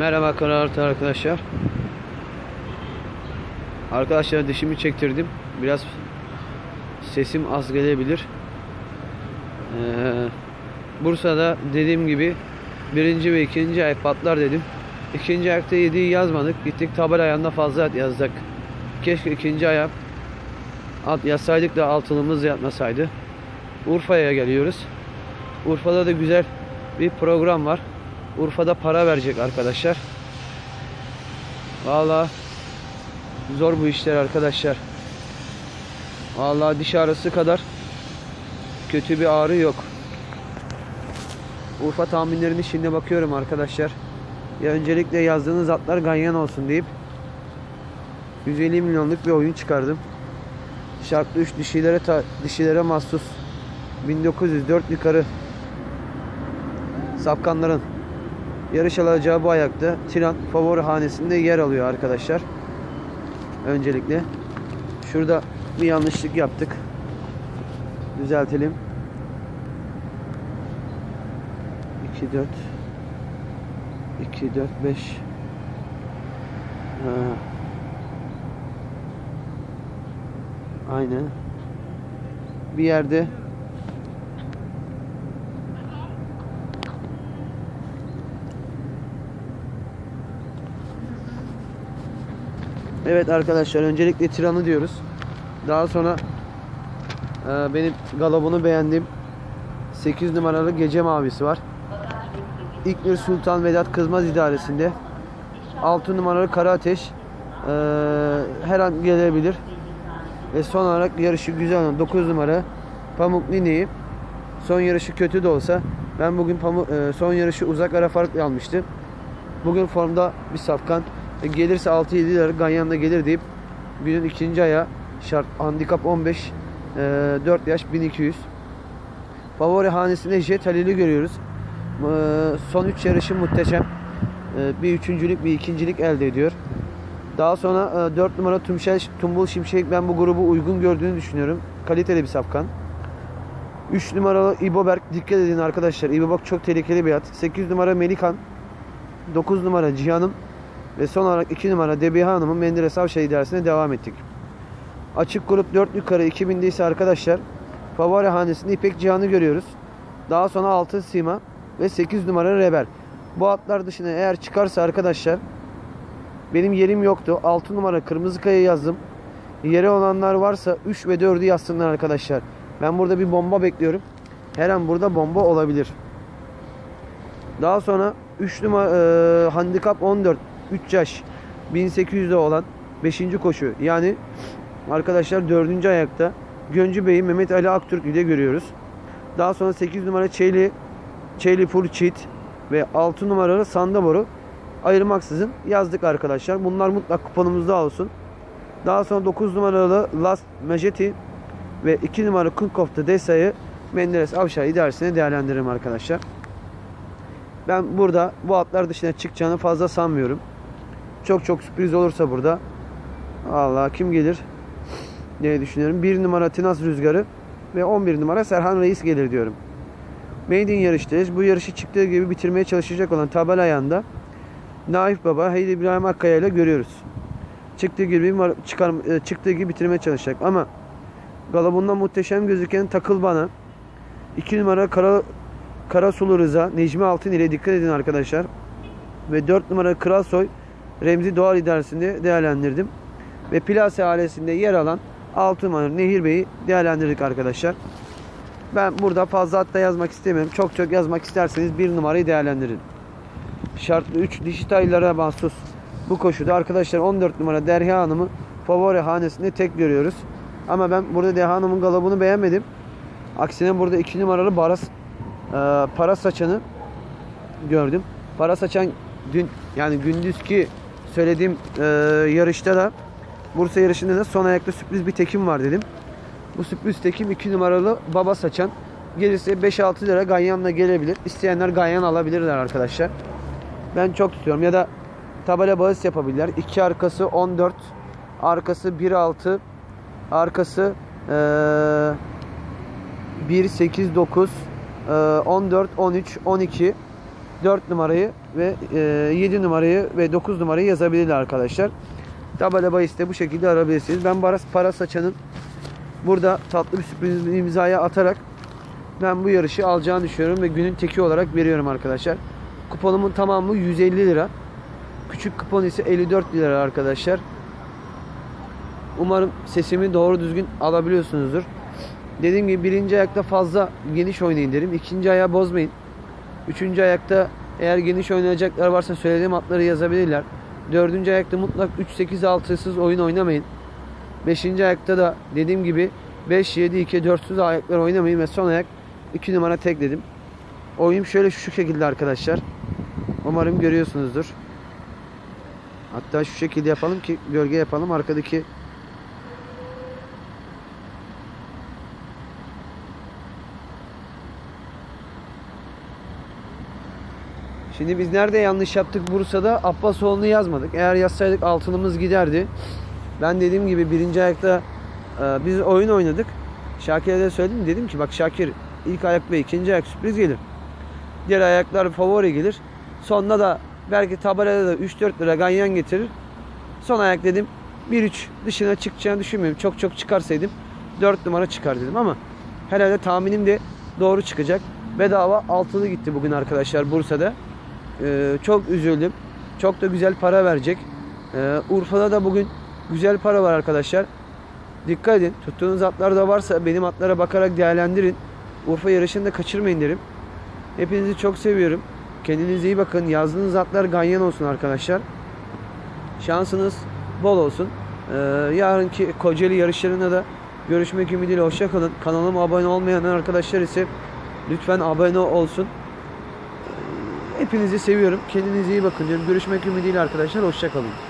Merhaba Karartı arkadaşlar. Arkadaşlar dişimi çektirdim. Biraz sesim az gelebilir. Ee, Bursa'da dediğim gibi birinci ve ikinci ay patlar dedim. İkinci ayakta yediği yazmadık. Gittik tabela ayağında fazla at yazdık. Keşke ikinci ayak at yazsaydık da altılımız yatmasaydı. Urfa'ya geliyoruz. Urfa'da da güzel bir program var. Urfa'da para verecek arkadaşlar. Valla zor bu işler arkadaşlar. Valla diş ağrısı kadar kötü bir ağrı yok. Urfa tahminlerini şimdi bakıyorum arkadaşlar. Ya öncelikle yazdığınız atlar ganyan olsun deyip 150 milyonluk bir oyun çıkardım. Şartlı 3 dişilere dişilere mahsus 1904 yukarı Safkanların yarış alacağı bu ayakta Tiran favori hanesinde yer alıyor arkadaşlar. Öncelikle şurada bir yanlışlık yaptık. Düzeltelim. 2 4 2 4 5 ha. Aynen. Bir yerde Evet arkadaşlar öncelikle Tiran'ı diyoruz. Daha sonra e, benim galabını beğendiğim 8 numaralı Gece Mavisi var. İlknur Sultan Vedat Kızmaz idaresinde 6 numaralı Kara Ateş e, her an gelebilir. Ve son olarak yarışı güzel olan 9 numara Pamuk Nine'yi son yarışı kötü de olsa ben bugün Pamuk, e, son yarışı uzak ara farklı almıştım. Bugün formda bir safkan. E, gelirse 6-7 lira Ganyan'da gelir deyip günün ikinci aya şart handikap 15 e, 4 yaş 1200 favori hanesinde Jet Halil'i görüyoruz. E, son 3 yarışı muhteşem. E, bir üçüncülük bir ikincilik elde ediyor. Daha sonra e, 4 numara Tumşel, Tumbul Şimşek ben bu grubu uygun gördüğünü düşünüyorum. Kaliteli bir safkan. 3 numaralı İboberk dikkat edin arkadaşlar. İboberk çok tehlikeli bir at. 8 numara Melikan. 9 numara Cihan'ım. Ve son olarak 2 numara Debiha Hanım'ın Menderes Avşa idaresine devam ettik. Açık grup 4 yukarı 2000'de ise arkadaşlar favori hanesinde İpek Cihan'ı görüyoruz. Daha sonra Altın Sima ve 8 numara Rebel. Bu atlar dışında eğer çıkarsa arkadaşlar benim yerim yoktu. 6 numara Kırmızı Kaya yazdım. Yeri olanlar varsa 3 ve 4'ü yazsınlar arkadaşlar. Ben burada bir bomba bekliyorum. Her an burada bomba olabilir. Daha sonra 3 numara e, handikap 14 3 yaş 1800'de olan 5. koşu. Yani arkadaşlar 4. ayakta Göncü Bey'i Mehmet Ali Aktürk ile görüyoruz. Daha sonra 8 numara Çeyli Çeyli Cheat ve 6 numaralı Sandabor'u ayırmaksızın yazdık arkadaşlar. Bunlar mutlak kuponumuzda olsun. Daha sonra 9 numaralı Last Majeti ve 2 numaralı Kunkof'ta Desa'yı Menderes Avşar idaresine değerlendiririm arkadaşlar. Ben burada bu atlar dışına çıkacağını fazla sanmıyorum. Çok çok sürpriz olursa burada. Allah kim gelir? diye düşünüyorum. 1 numara Tinas Rüzgarı ve 11 numara Serhan Reis gelir diyorum. Maiden yarıştayız. Bu yarışı çıktığı gibi bitirmeye çalışacak olan tabela ayağında Naif Baba, Haydi İbrahim Akkaya ile görüyoruz. Çıktığı gibi çıkar, e, çıktığı gibi bitirmeye çalışacak ama galabundan muhteşem gözüken takıl bana 2 numara Kara Karasulu Rıza, Necmi Altın ile dikkat edin arkadaşlar. Ve 4 numara Kral Soy Remzi Doğal idaresinde değerlendirdim. Ve Plase ailesinde yer alan 6 numara Nehir Bey'i değerlendirdik arkadaşlar. Ben burada fazla hatta yazmak istemiyorum. Çok çok yazmak isterseniz 1 numarayı değerlendirin. Şartlı 3 dişi taylara mahsus bu koşuda arkadaşlar 14 numara Derya Hanım'ı favori hanesinde tek görüyoruz. Ama ben burada Derya Hanım'ın galabını beğenmedim. Aksine burada 2 numaralı Baras e, para saçanı gördüm. Para saçan dün yani gündüzki söylediğim e, yarışta da Bursa yarışında da son ayakta sürpriz bir tekim var dedim. Bu sürpriz tekim 2 numaralı baba saçan. Gelirse 5-6 lira ganyanla gelebilir. İsteyenler ganyan alabilirler arkadaşlar. Ben çok tutuyorum. Ya da tabela bahis yapabilirler. 2 arkası 14. Arkası 1-6. Arkası ee, 1-8-9 14, 13, 12 4 numarayı ve e, 7 numarayı ve 9 numarayı yazabilirler arkadaşlar. Tabela bahiste bu şekilde arayabilirsiniz. Ben Baras Para Saçan'ın burada tatlı bir sürpriz imzaya atarak ben bu yarışı alacağını düşünüyorum ve günün teki olarak veriyorum arkadaşlar. Kuponumun tamamı 150 lira. Küçük kupon ise 54 lira arkadaşlar. Umarım sesimi doğru düzgün alabiliyorsunuzdur. Dediğim gibi birinci ayakta fazla geniş oynayın derim. İkinci ayağı bozmayın. Üçüncü ayakta eğer geniş oynayacaklar varsa söylediğim atları yazabilirler. Dördüncü ayakta mutlak 3-8-6'sız oyun oynamayın. Beşinci ayakta da dediğim gibi 5-7-2-4'süz ayaklar oynamayın ve son ayak 2 numara tek dedim. Oyun şöyle şu şekilde arkadaşlar. Umarım görüyorsunuzdur. Hatta şu şekilde yapalım ki gölge yapalım. Arkadaki Şimdi biz nerede yanlış yaptık Bursa'da? Abbasoğlu'nu yazmadık. Eğer yazsaydık altınımız giderdi. Ben dediğim gibi birinci ayakta e, biz oyun oynadık. Şakir'e de söyledim. Dedim ki bak Şakir ilk ayak ve ikinci ayak sürpriz gelir. Diğer ayaklar favori gelir. Sonunda da belki tabelada da 3-4 lira ganyan getirir. Son ayak dedim 1-3 dışına çıkacağını düşünmüyorum. Çok çok çıkarsaydım 4 numara çıkar dedim ama herhalde tahminim de doğru çıkacak. Bedava altılı gitti bugün arkadaşlar Bursa'da. Ee, çok üzüldüm. Çok da güzel para verecek. Ee, Urfa'da da bugün güzel para var arkadaşlar. Dikkat edin. Tuttuğunuz atlar da varsa benim atlara bakarak değerlendirin. Urfa yarışını da kaçırmayın derim. Hepinizi çok seviyorum. Kendinize iyi bakın. Yazdığınız atlar ganyan olsun arkadaşlar. Şansınız bol olsun. Ee, yarınki Kocaeli yarışlarında da görüşmek ümidiyle hoşça kalın. Kanalıma abone olmayan arkadaşlar ise lütfen abone olsun. Hepinizi seviyorum. Kendinize iyi bakın diyorum. Görüşmek ümidiyle arkadaşlar. Hoşça kalın.